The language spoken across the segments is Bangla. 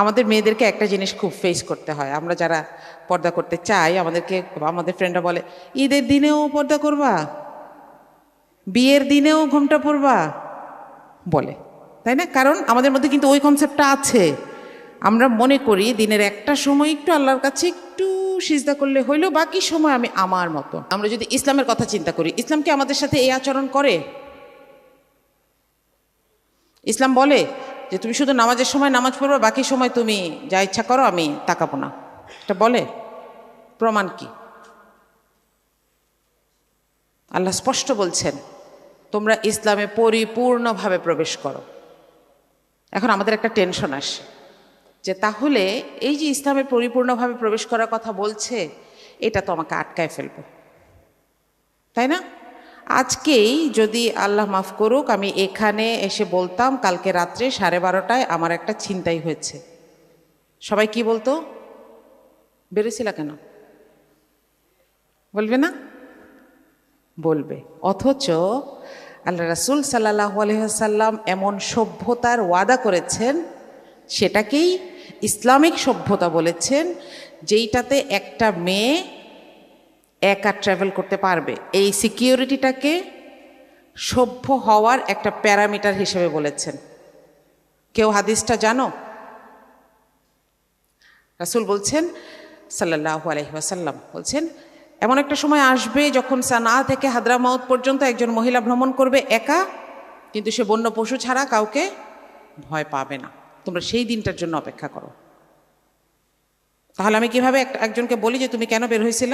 আমাদের মেয়েদেরকে একটা জিনিস খুব ফেস করতে হয়। আমরা যারা পর্দা করতে চাই, আমাদেরকে আমাদের ফ্রেন্ডরা বলে, ঈদের দিনেও পর্দা করবা? বিয়ের দিনেও ঘোমটা পরবা? বলে। তাই না? কারণ আমাদের মধ্যে কিন্তু ওই কনসেপ্টটা আছে। আমরা মনে করি দিনের একটা সময় একটু আল্লাহর কাছে একটু সিজদা করলে হইল, বাকি সময় আমি আমার মতো আমরা যদি ইসলামের কথা চিন্তা করি, ইসলাম কি আমাদের সাথে এই আচরণ করে? ইসলাম বলে যে তুমি শুধু নামাজের সময় নামাজ পড়বে, বাকি সময় তুমি যা ইচ্ছা করো আমি তাকাবো না। এটা বলে? প্রমাণ কি? আল্লাহ স্পষ্ট বলছেন, তোমরা ইসলামে পরিপূর্ণভাবে প্রবেশ করো। এখন আমাদের একটা টেনশন আসে, যে তাহলে এই যে ইসলামে পরিপূর্ণভাবে প্রবেশ করার কথা বলছে, এটা তো আমাকে আটকায় ফেলবে। তাই না? আজকেই যদি আল্লাহ মাফ করুক, আমি এখানে এসে বলতাম কালকে রাত্রে সাড়ে বারোটায় আমার একটা ছিনতাই হয়েছে। সবাই কি বলতো? বেরোছিল কেন? বলবে না? বলবে। অথচ আল্লাহ রাসুল সাল্লাহ আলহাম এমন সভ্যতার ওয়াদা করেছেন, সেটাকেই ইসলামিক সভ্যতা বলেছেন, যেইটাতে একটা মেয়ে একা ট্রাভেল করতে পারবে। এই সিকিউরিটিটাকে সভ্য হওয়ার একটা প্যারামিটার হিসেবে বলেছেন। কেউ হাদিসটা জানো? রাসুল বলছেন সাল্লাহ আলহিহাসাল্লাম বলছেন, এমন একটা সময় আসবে যখন সানা থেকে হাদরামাউত পর্যন্ত একজন মহিলা ভ্রমণ করবে একা, কিন্তু সে বন্য পশু ছাড়া কাউকে ভয় পাবে না। তোমরা সেই দিনটার জন্য অপেক্ষা করো। তাহলে আমি কীভাবে একজনকে বলি যে, তুমি কেন বের হয়েছিল?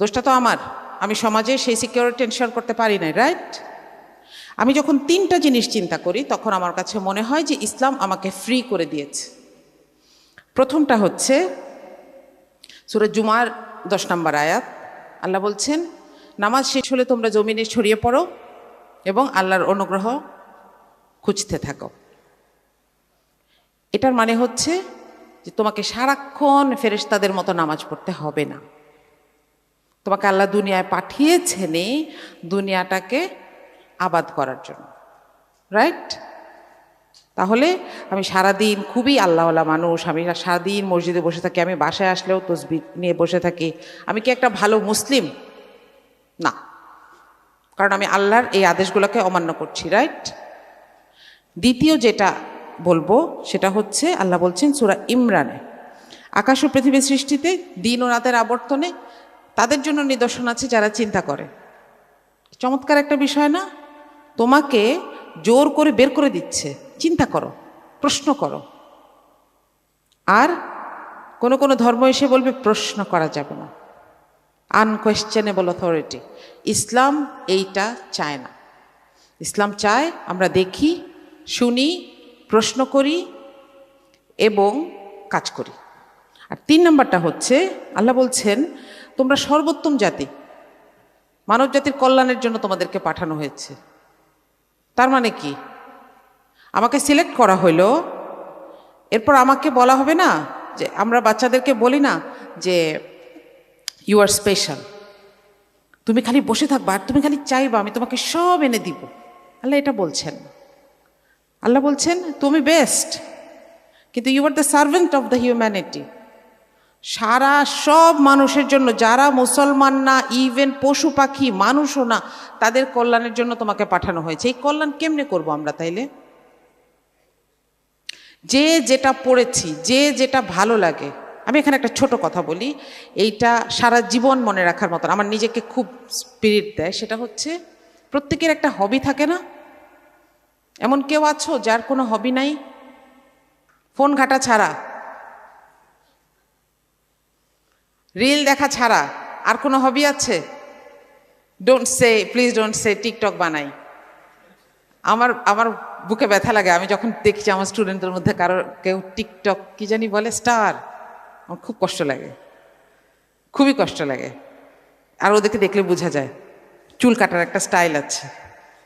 দোষটা তো আমার। আমি সমাজে সেই সিকিউরিটি এনশিওর করতে পারি না রাইট আমি যখন তিনটা জিনিস চিন্তা করি, তখন আমার কাছে মনে হয় যে ইসলাম আমাকে ফ্রি করে দিয়েছে। প্রথমটা হচ্ছে সুরজ জুমার দশ নম্বর আয়াত। আল্লাহ বলছেন, নামাজ শেষ হলে তোমরা জমিনে ছড়িয়ে পড়ো এবং আল্লাহর অনুগ্রহ খুঁজতে থাকো। এটার মানে হচ্ছে যে তোমাকে সারাক্ষণ ফেরেশতাদের মতো নামাজ পড়তে হবে না। তোমাকে আল্লাহ দুনিয়ায় পাঠিয়েছেনে দুনিয়াটাকে আবাদ করার জন্য রাইট তাহলে আমি সারাদিন খুবই আল্লাহওয়ালা মানুষ, আমি সারাদিন মসজিদে বসে থাকি, আমি বাসায় আসলেও তসবি নিয়ে বসে থাকি। আমি কি একটা ভালো মুসলিম? না। কারণ আমি আল্লাহর এই আদেশগুলোকে অমান্য করছি রাইট দ্বিতীয় যেটা বলব, সেটা হচ্ছে আল্লাহ বলছেন সুরা ইমরানে। আকাশ ও পৃথিবীর সৃষ্টিতে দিন ও রাতের আবর্তনে তাদের জন্য নিদর্শন আছে যারা চিন্তা করে। চমৎকার একটা বিষয় না? তোমাকে জোর করে বের করে দিচ্ছে। চিন্তা করো, প্রশ্ন করো। আর কোনো কোনো ধর্ম এসে বলবে, প্রশ্ন করা যাবে না। আনকোয়েশ্চেনেবল অথরিটি ইসলাম এইটা চায় না। ইসলাম চায় আমরা দেখি, শুনি, প্রশ্ন করি এবং কাজ করি। আর তিন নম্বরটা হচ্ছে, আল্লাহ বলছেন তোমরা সর্বোত্তম জাতি। মানব জাতির কল্যাণের জন্য তোমাদেরকে পাঠানো হয়েছে। তার মানে কি? আমাকে সিলেক্ট করা হইল। এরপর আমাকে বলা হবে না যে, আমরা বাচ্চাদেরকে বলি না যে ইউ আর স্পেশাল তুমি খালি বসে থাকবা আর তুমি খালি চাইবা, আমি তোমাকে সব এনে দিব। আল্লাহ এটা বলছেন। আল্লাহ বলছেন, তুমি বেস্ট কিন্তু you are the servant of the humanity সারা সব মানুষের জন্য, যারা মুসলমান না ইভেন পশু পাখি, মানুষও না, তাদের কল্যাণের জন্য তোমাকে পাঠানো হয়েছে। এই কল্যাণ কেমনে করব আমরা তাইলে? যে যেটা পড়েছি, যে যেটা ভালো লাগে। আমি এখানে একটা ছোট কথা বলি, এইটা সারা জীবন মনে রাখার মতন। আমার নিজেকে খুব স্পিরিট দেয়, সেটা হচ্ছে প্রত্যেকের একটা হবি থাকে না? এমন কেউ আছো যার কোনো হবি নাই? ফোন ঘাটা ছাড়া। রিল দেখা ছাড়া আর কোনো হবি আছে? Don't say please don't say TikTok বানাই। আমার আমার বুকে ব্যথা লাগে। আমি যখন দেখছি আমার স্টুডেন্টদের মধ্যে কারও, কেউ টিকটক কি জানি বলে স্টার আমার খুব কষ্ট লাগে। খুবই কষ্ট লাগে। আর ওদেরকে দেখলে বোঝা যায়, চুল কাটার একটা স্টাইল আছে।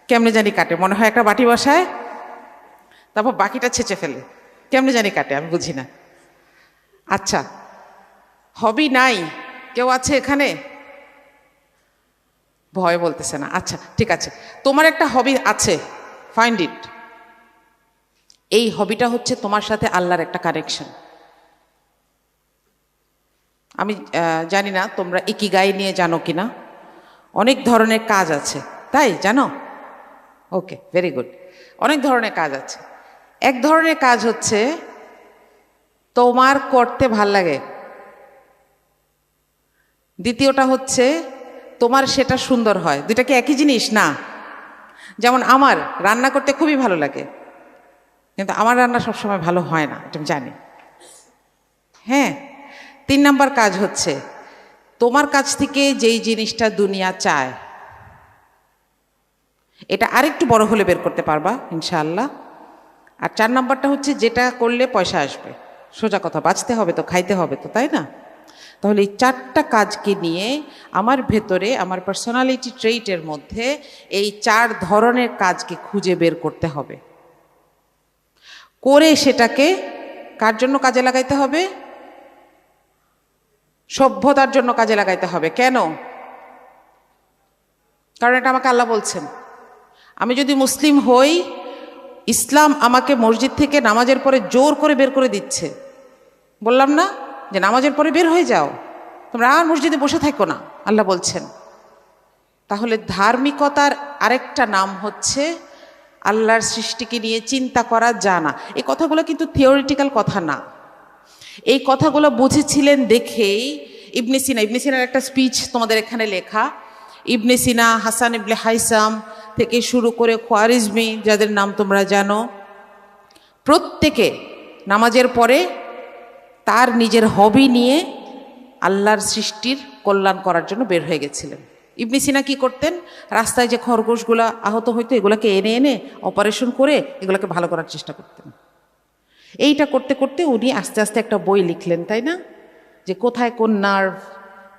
কেমনে জানি কাটে। মনে হয় একটা বাটি বসায়, তারপর বাকিটা ছেঁচে ফেলে। কেমনে জানি কাটে, আমি বুঝি না। আচ্ছা হবি নাই? কেউ আছে এখানে? ভয় বলতেছে না। আচ্ছা ঠিক আছে। তোমার একটা হবি আছে। ফাইন্ড ইট এই হবিটা হচ্ছে তোমার সাথে আল্লাহর একটা কানেকশন আমি জানি না তোমরা একই গায়ে নিয়ে জানো কি না অনেক ধরনের কাজ আছে। তাই, জানো? ওকে ভেরি গুড অনেক ধরনের কাজ আছে। এক ধরনের কাজ হচ্ছে তোমার করতে ভালো লাগে। দ্বিতীয়টা হচ্ছে, তোমার সেটা সুন্দর হয়। দুইটা কি একই জিনিস? না। যেমন আমার রান্না করতে খুবই ভালো লাগে, কিন্তু আমার রান্না সবসময় ভালো হয় না, এটা আমি জানি। হ্যাঁ তিন নাম্বার কাজ হচ্ছে, তোমার কাছ থেকে যেই জিনিসটা দুনিয়া চায়, এটা আরেকটু বড় হলে বের করতে পারবা, ইনশাআল্লাহ। আর চার নাম্বারটা হচ্ছে, যেটা করলে পয়সা আসবে। সোজা কথা, বাঁচতে হবে তো, খাইতে হবে তো, তাই না? তাহলে এই চারটা কাজকে নিয়ে আমার ভেতরে, আমার পার্সোনালিটি ট্রেইটের মধ্যে এই চার ধরনের কাজকে খুঁজে বের করতে হবে। করে সেটাকে কার জন্য কাজে লাগাইতে হবে? সভ্যতার জন্য কাজে লাগাইতে হবে। কেন? কারণ এটা আমাকে আল্লাহ বলছেন। আমি যদি মুসলিম হই, ইসলাম আমাকে মসজিদ থেকে নামাজের পরে জোর করে বের করে দিচ্ছে। বললাম না? যে নামাজের পরে বের হয়ে যাও। তোমরা আর মসজিদে বসে থাকো না, আল্লাহ বলছেন। তাহলে ধার্মিকতার আরেকটা নাম হচ্ছে আল্লাহর সৃষ্টিকে নিয়ে চিন্তা করা জানা। এই কথাগুলো কিন্তু থিওরিটিক্যাল কথা না। এই কথাগুলো বুঝেছিলেন দেখেই ইবনে সিনা, ইবনে সিনার একটা স্পিচ তোমাদের এখানে লেখা। ইবনে সিনা, হাসান ইবনে হাইসাম থেকে শুরু করে খোয়ারিজমি যাদের নাম তোমরা জানো, প্রত্যেকে নামাজের পরে তার নিজের হবি নিয়ে আল্লাহর সৃষ্টির কল্যাণ করার জন্য বের হয়ে গেছিলেন। ইবনি সিনা কি করতেন? রাস্তায় যে খরগোশগুলো আহত হইতো, এগুলোকে এনে এনে অপারেশন করে এগুলোকে ভালো করার চেষ্টা করতেন। এইটা করতে করতে উনি আস্তে আস্তে একটা বই লিখলেন, তাই না? যে কোথায় কোন নার্ভ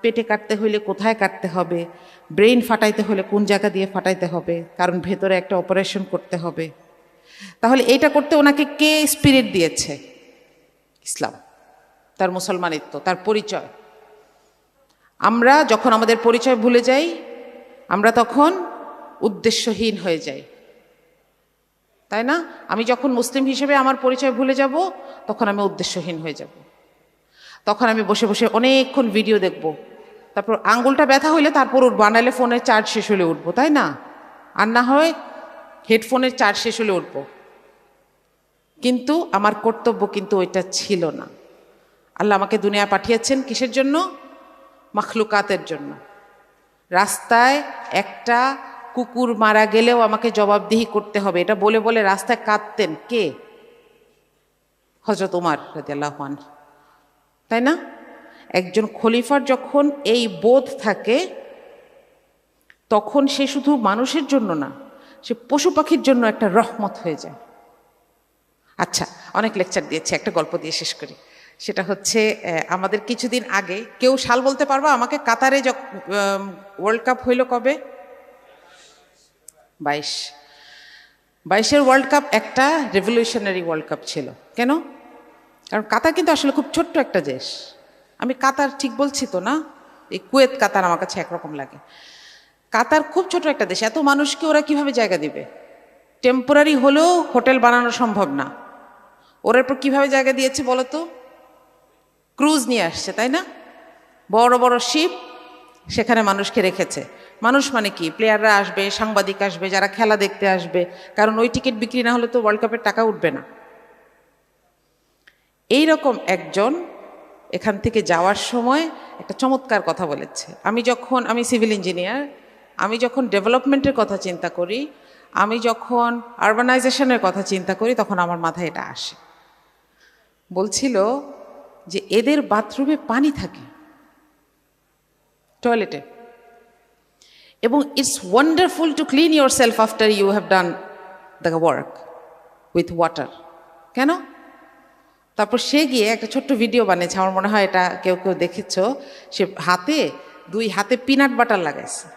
পেটে কাটতে হইলে কোথায় কাটতে হবে ব্রেইন ফাটাইতে হলে কোন জায়গা দিয়ে ফাটাইতে হবে, কারণ ভেতরে একটা অপারেশন করতে হবে। তাহলে এইটা করতে ওনাকে কে স্পিরিট দিয়েছে? ইসলাম। তার মুসলমানিত্ব, তার পরিচয়। আমরা যখন আমাদের পরিচয় ভুলে যাই, আমরা তখন উদ্দেশ্যহীন হয়ে যাই। তাই না? আমি যখন মুসলিম হিসেবে আমার পরিচয় ভুলে যাব, তখন আমি উদ্দেশ্যহীন হয়ে যাব। তখন আমি বসে বসে অনেকক্ষণ ভিডিও দেখব। তারপর আঙ্গুলটা ব্যথা হইলে তারপর উঠবো, আর নাহলে ফোনের চার্জ শেষ হলে উঠবো, তাই না? আর না হয় হেডফোনের চার্জ শেষ হলে উঠবো। কিন্তু আমার কর্তব্য কিন্তু ওইটা ছিল না। আল্লাহ আমাকে দুনিয়া পাঠিয়েছেন কিসের জন্য? মাখলুকাতের জন্য। রাস্তায় একটা কুকুর মারা গেলেও আমাকে জবাবদিহি করতে হবে। এটা বলে বলে রাস্তায় কাঁদতেন। কে? হজরত উমার রাদিয়াল্লাহু আনহু। তাই না? একজন খলিফার যখন এই বোধ থাকে, তখন সে শুধু মানুষের জন্য না, সে পশু পাখির জন্য একটা রহমত হয়ে যায়। আচ্ছা অনেক লেকচার দিয়েছে, একটা গল্প দিয়ে শেষ করি। সেটা হচ্ছে আমাদের কিছুদিন আগে, কেউ সাল বলতে পারবা? আমাকে কাতারে ওয়ার্ল্ড কাপ হইল কবে? বাইশ। বাইশের ওয়ার্ল্ড কাপ একটা রেভলিউশনারি ওয়ার্ল্ড কাপ ছিল। কেন? কারণ কাতার কিন্তু আসলে খুব ছোট্ট একটা দেশ। আমি কাতার ঠিক বলছি তো না? এই কুয়েত কাতার আমার কাছে একরকম লাগে। কাতার খুব ছোট একটা দেশ। এত মানুষকে ওরা কীভাবে জায়গা দিবে? টেম্পোরারি হলেও হোটেল বানানো সম্ভব না। ওরা এরপর কীভাবে জায়গা দিয়েছে বলো তো? ক্রুজ নিয়ে আসছে, তাই না? বড় বড় শিপ সেখানে মানুষকে রেখেছে। মানুষ মানে কি? প্লেয়াররা আসবে, সাংবাদিক আসবে, যারা খেলা দেখতে আসবে। কারণ ওই টিকিট বিক্রি না হলে তো ওয়ার্ল্ড কাপের টাকা উঠবে না। এই রকম একজন এখান থেকে যাওয়ার সময় একটা চমৎকার কথা বলেছে। আমি যখন, আমি সিভিল ইঞ্জিনিয়ার, আমি যখন ডেভেলপমেন্টের কথা চিন্তা করি, আমি যখন আরবানাইজেশনের কথা চিন্তা করি, তখন আমার মাথায় এটা আসে। বলছিল যে এদের বাথরুমে পানি থাকে। টয়লেটে। এবং it's wonderful to clean yourself after you have done the work with water কেন? তারপর সে গিয়ে একটা ছোট্ট ভিডিও বানিয়েছে। আমার মনে হয় এটা কেউ কেউ দেখেছ। সে হাতে, দুই হাতে পিনাট বাটার লাগাইছে।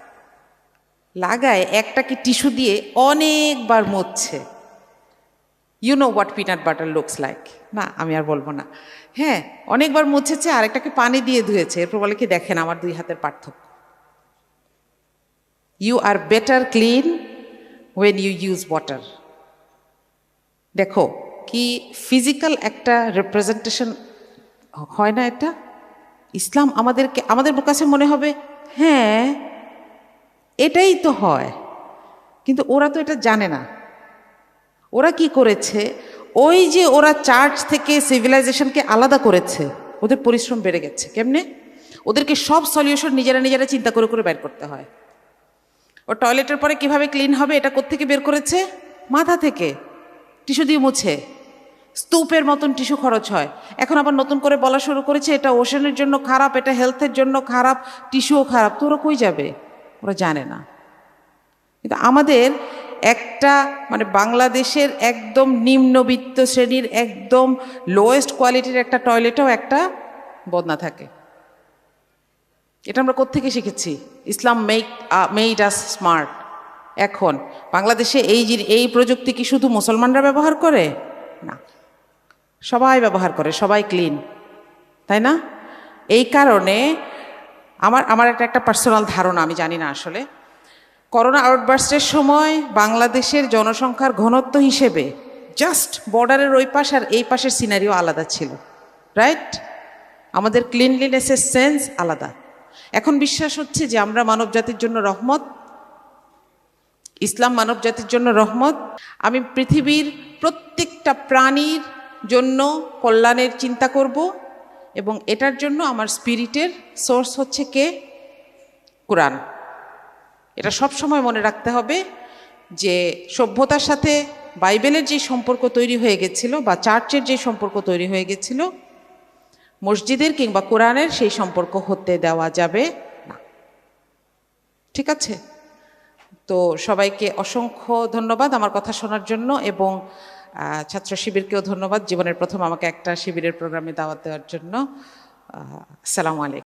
লাগায় একটাকে টিস্যু দিয়ে অনেকবার মুছছে you know what peanut butter looks like না, আমি আর বলব না। হ্যাঁ অনেকবার মুছেছে আর একটাকে পানি দিয়ে ধুয়েছে। এরপর বলে কি, দেখেন আমার দুই হাতের পার্থক্য। You are better clean when you use water দেখো, কি ফিজিক্যাল একটা রিপ্রেজেন্টেশন হয় না এটা? ইসলাম আমাদেরকে, আমাদের কাছে মনে হবে হ্যাঁ এটাই তো হয়। কিন্তু ওরা তো এটা জানে না। ওরা কি করেছে? ওই যে ওরা চার্চ থেকে সিভিলাইজেশনকে আলাদা করেছে, ওদের পরিশ্রম বেড়ে গেছে, কেমনে? ওদেরকে সব সলিউশন নিজেরা নিজেরা চিন্তা করে করে বের করতে হয়। ও টয়লেটের পরে কীভাবে ক্লিন হবে, এটা কোত্থেকে বের করেছে? মাথা থেকে। টিস্যু দিয়ে মুছে। স্তূপের মতন টিস্যু খরচ হয়। এখন আবার নতুন করে বলা শুরু করেছে, এটা ওশনের জন্য খারাপ, এটা হেলথের জন্য খারাপ, টিস্যুও খারাপ। তো ওরা কই যাবে? ওরা জানে না। কিন্তু আমাদের একটা মানে বাংলাদেশের একদম নিম্নবিত্ত শ্রেণির একদম লোয়েস্ট কোয়ালিটির একটা টয়লেটেও একটা বদনা থাকে। এটা আমরা কোত্থেকে শিখেছি? Islam make made us smart এখন, বাংলাদেশে এই এই প্রযুক্তি কি শুধু মুসলমানরা ব্যবহার করে? না। সবাই ব্যবহার করে, সবাই ক্লিন তাই না? এই কারণে আমার আমার একটা একটা পার্সোনাল ধারণা, আমি জানি না আসলে। করোনা আউটবার্স্টের সময় বাংলাদেশের জনসংখ্যার ঘনত্ব হিসেবে জাস্ট বর্ডারের ওই পাশ আর এই পাশের সিনারিও আলাদা ছিল রাইট আমাদের ক্লিনলিনেসের সেন্স আলাদা। এখন বিশ্বাস হচ্ছে যে আমরা মানব জাতির জন্য রহমত, ইসলাম মানব জাতির জন্য রহমত, আমি পৃথিবীর প্রত্যেকটা প্রাণীর জন্য কল্যাণের চিন্তা করব এবং এটার জন্য আমার স্পিরিটের সোর্স হচ্ছে কে? কোরআন। এটা সব সময় মনে রাখতে হবে যে সভ্যতার সাথে বাইবেলের যে সম্পর্ক তৈরি হয়ে গেছিল বা চার্চের যে সম্পর্ক তৈরি হয়ে গেছিল, মসজিদের কিংবা কোরআনের সেই সম্পর্ক হতে দেওয়া যাবে না। ঠিক আছে? তো সবাইকে অসংখ্য ধন্যবাদ আমার কথা শোনার জন্য এবং ছাত্র শিবিরকেও ধন্যবাদ জীবনের প্রথম আমাকে একটা শিবিরের প্রোগ্রামে দাওয়াত দেওয়ার জন্য। আসসালামু আলাইকুম।